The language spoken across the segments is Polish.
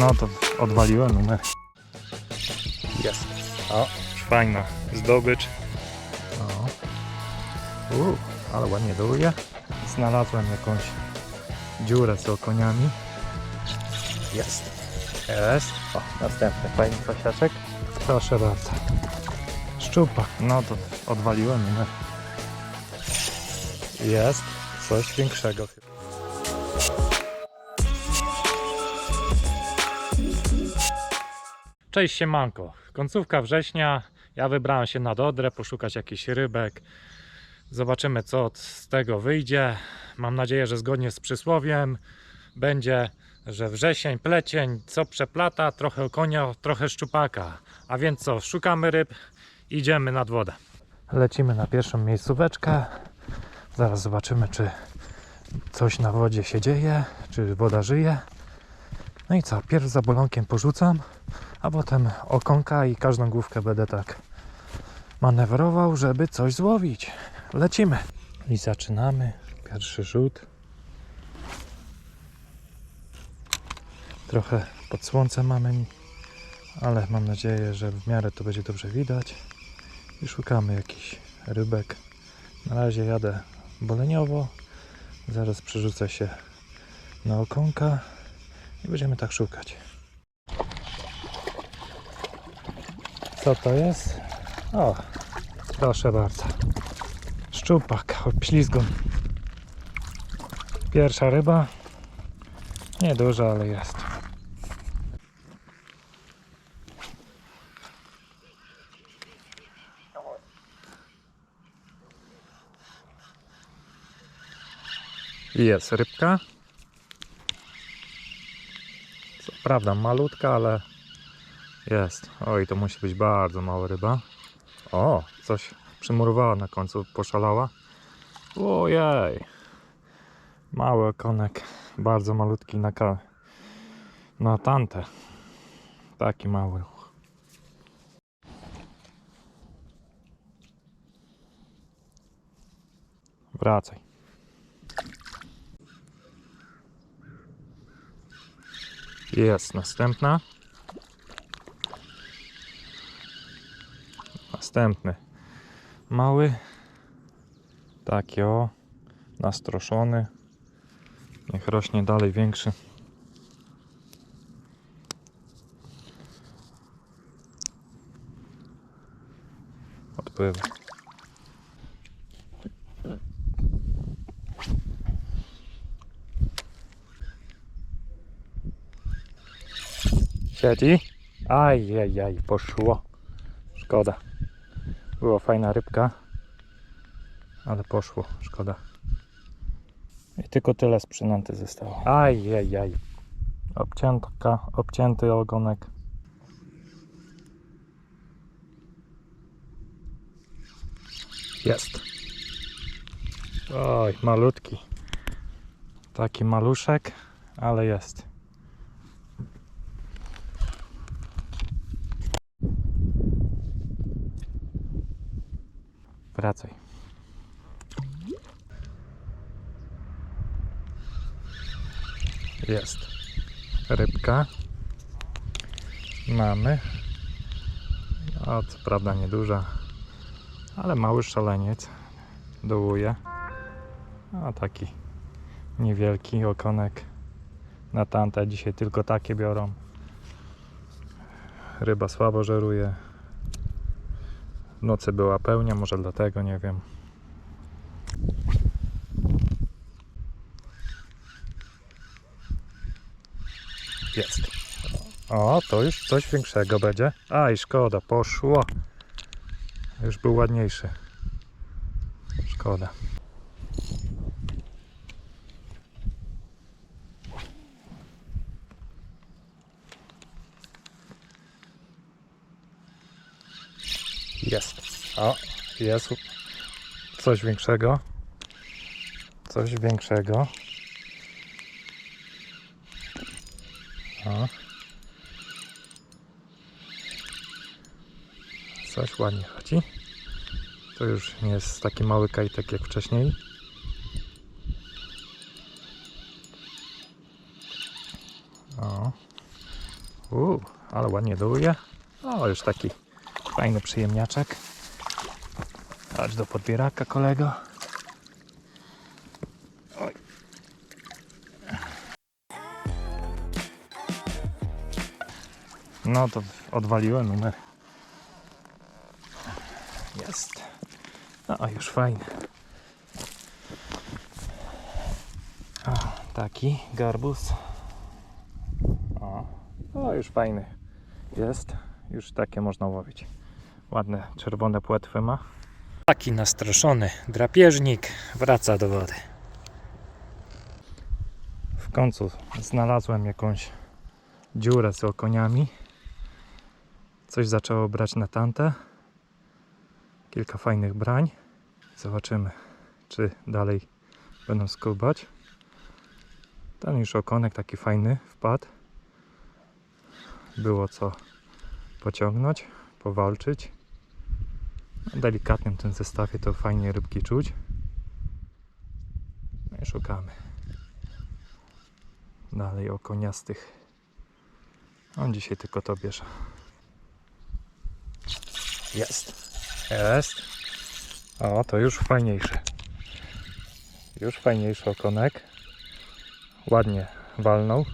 No to odwaliłem numer. Jest. O, fajna zdobycz. O. Uuu, ale ładnie duje. Znalazłem jakąś dziurę z okoniami. Jest. Jest. O, następny fajny pasiaczek. Proszę bardzo. Szczupak. No to odwaliłem numer. Jest coś większego. Cześć siemanko. Końcówka września. Ja wybrałem się nad Odrę poszukać jakichś rybek. Zobaczymy co z tego wyjdzie. Mam nadzieję, że zgodnie z przysłowiem będzie, że wrzesień, plecień, co przeplata, trochę konia, trochę szczupaka. A więc co, szukamy ryb, idziemy nad wodę. Lecimy na pierwszą miejscóweczkę. Zaraz zobaczymy, czy coś na wodzie się dzieje, czy woda żyje. No i co, pierw za bolonkiem porzucam, a potem okonka i każdą główkę będę tak manewrował, żeby coś złowić. Lecimy. I zaczynamy. Pierwszy rzut. Trochę pod słońcem mamy, ale mam nadzieję, że w miarę to będzie dobrze widać. I szukamy jakichś rybek. Na razie jadę boleniowo. Zaraz przerzucę się na okonka i będziemy tak szukać. Co to jest? O, proszę bardzo. Szczupak, obślizgon. Pierwsza ryba. Nieduża, ale jest. Jest rybka. Co prawda malutka, ale jest. Oj, to musi być bardzo mała ryba. O, coś przymurowała na końcu, poszalała. Ojej. Mały okonek, bardzo malutki na, ka- na tantę. Taki mały. Wracaj. Jest następna. Następny. Mały. Taki o. Nastroszony. Niech rośnie dalej większy. Odpływa. Siedzi? Ajajaj, poszło. Szkoda. Była fajna rybka, ale poszło, szkoda. I tylko tyle z przynęty zostało. Ajajaj. Obciętka, obcięty ogonek. Jest. Oj, malutki. Taki maluszek, ale jest. Wracaj. Jest. Rybka. Mamy. A co prawda nieduża, ale mały szaleniec. Dołuje. A taki niewielki okonek na tantę. Dzisiaj tylko takie biorą. Ryba słabo żeruje. W nocy była pełnia, może dlatego, nie wiem. Jest. O, to już coś większego będzie. Aj, szkoda, poszło. Już był ładniejszy. Szkoda. Jest. O, jest coś większego. Coś większego. O. Coś ładnie chodzi. To już nie jest taki mały kajtek jak wcześniej. O. Uuu, ale ładnie duje. O, już taki fajny przyjemniaczek. Chodź do podbieraka, kolego. No to odwaliłem numer. Jest. No, już fajny. Taki garbus. O, o, już fajny jest. Już takie można łowić. Ładne czerwone płetwy ma. Taki nastraszony drapieżnik wraca do wody. W końcu znalazłem jakąś dziurę z okoniami. Coś zaczęło brać na tantę. Kilka fajnych brań. Zobaczymy, czy dalej będą skubać. Ten już okonek taki fajny wpadł. Było co pociągnąć, powalczyć. Delikatnym tym zestawie to fajnie rybki czuć. No i szukamy. Dalej okoniastych. On dzisiaj tylko to bierze. Jest. Jest. O, to już fajniejszy. Już fajniejszy okonek. Ładnie walnął.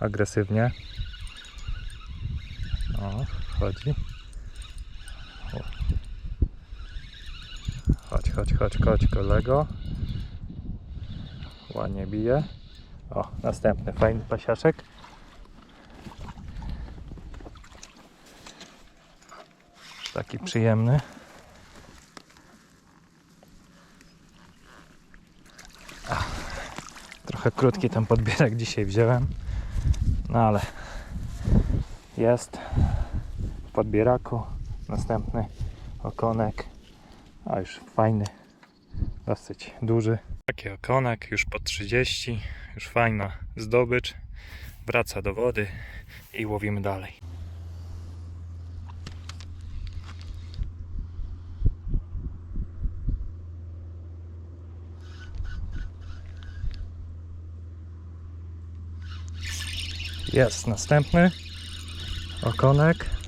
Agresywnie. O, chodzi. O. Chodź, chodź, chodź, chodź, kolego. Ładnie bije. O, następny fajny pasiaszek. Taki przyjemny. Ach, Trochę krótki ten podbierak dzisiaj wziąłem. No ale jest w podbieraku. Następny okonek. A już fajny, dosyć duży. Taki okonek już po 30, już fajna zdobycz. Wraca do wody i łowimy dalej. Jest następny okonek.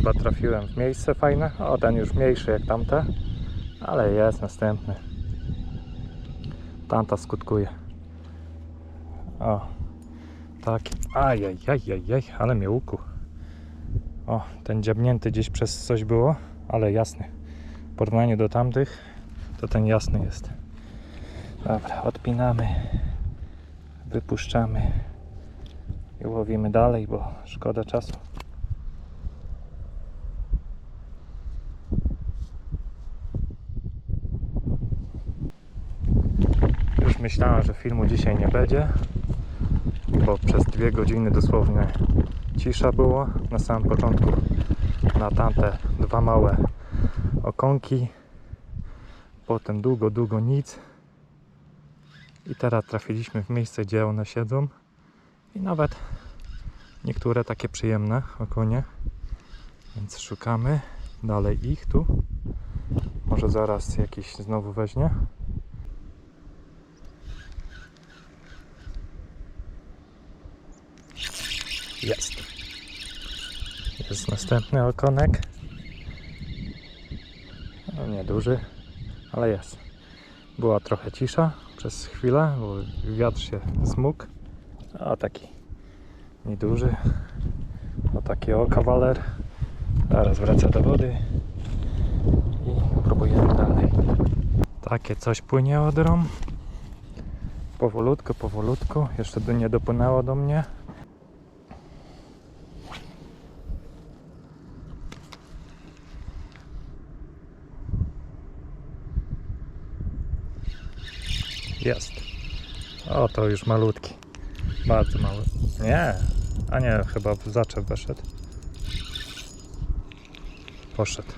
Chyba trafiłem w miejsce fajne. O, ten już mniejszy jak tamte, ale jest następny. Tamta skutkuje. O, taki. Ajajajajaj, ale mnie łuku. O, ten dziabnięty gdzieś przez coś było, ale jasny. W porównaniu do tamtych, to ten jasny jest. Dobra, odpinamy, wypuszczamy i łowimy dalej, bo szkoda czasu. Już myślałem, że filmu dzisiaj nie będzie, bo przez dwie godziny dosłownie cisza było. Na samym początku na tamte dwa małe okonki, potem długo, długo nic. I teraz trafiliśmy w miejsce, gdzie one siedzą. I nawet niektóre takie przyjemne okonie. Więc szukamy dalej ich tu. Może zaraz jakiś znowu weźmie. Jest. Jest następny okonek. No, nieduży, ale jest. Była trochę cisza przez chwilę, bo wiatr się zmógł. A taki nieduży. O taki o kawaler. Zaraz wraca do wody i próbujemy dalej. Takie coś płynie odrą. Powolutku, powolutku. Jeszcze nie dopłynęło do mnie. Jest. O, to już malutki. Bardzo mały. Nie. A nie, chyba w zaczep weszedł. Poszedł.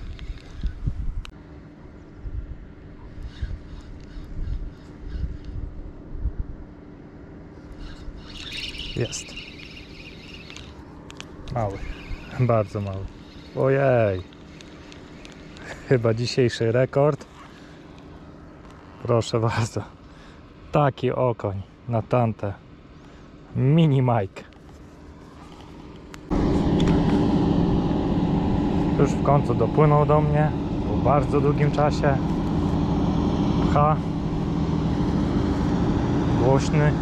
Jest. Mały. Bardzo mały. Ojej. Chyba dzisiejszy rekord. Proszę bardzo. Taki okoń na tantę. Mini Mike. Już w końcu dopłynął do mnie po bardzo długim czasie. Pcha. Głośny.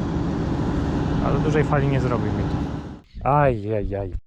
Ale dużej fali nie zrobił mi to. Aj, aj, aj.